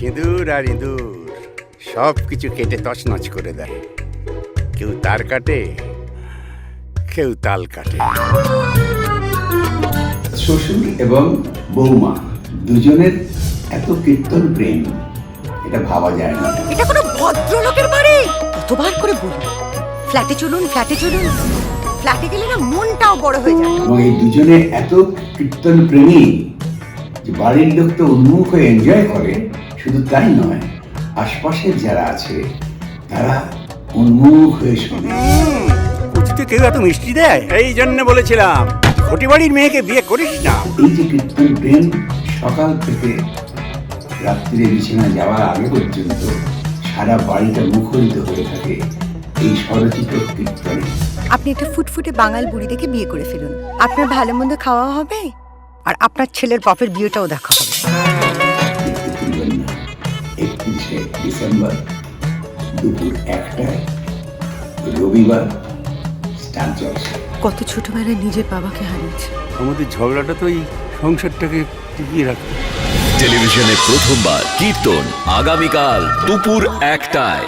সিঁদুর আর ইঁদুর সব কিছু কেটে তছনছ করে দেয়। কেউ তার কাটে কেউ তাল কাটে। শ্বশুর এবং বৌমা দুজনের এত কীর্তন প্রেম এটা ভাবা যায় না। এটা কোনো ভদ্রলোকের বাড়ি? কতবার করে বলব? ফ্ল্যাটে চলুন ফ্ল্যাটে চলুন। ফ্ল্যাটে গেলে না মনটাও বড় হয়ে যাবে এবং এই দুজনে এত কীর্তন প্রেমী যে বাড়ির লোক তো উন্মুখ হয়ে এনজয় করে শুধু তাই নয় আশপাশের যারা আছে তারা উন্মুখ হয়ে শোনে। কুচিতে কেউ এত মিষ্টি দেয়? এই জন্য বলেছিলাম ঘটি বাড়ির মেয়েকে বিয়ে করিস না। এই যে কীর্তন প্রেম সকাল থেকে রাত্রিরে বিছানা যাওয়ার আগে পর্যন্ত সারা বাড়িটা মুখরিত হয়ে থাকে এই স্বরচিত কীর্তনে। আপনি একটা ফুটফুটে বাঙাল বুড়ি দেখে বিয়ে করে ফেলুন। আপনার ভালো মন্দ খাওয়া হবে আর আপনার ছেলের বাপের বিয়েটাও দেখা হবে। ডিসেম্বর দুপুর একটায় রবিবার স্টার জলসা। কত ছোটবেলায় নিজের বাবাকে হারিয়েছে। আমাদের ঝগড়াটা তো এই সংসারটাকে টিকিয়ে রাখবে টেলিভিশনে প্রথমবার কীর্তন আগামীকাল দুপুর একটায়।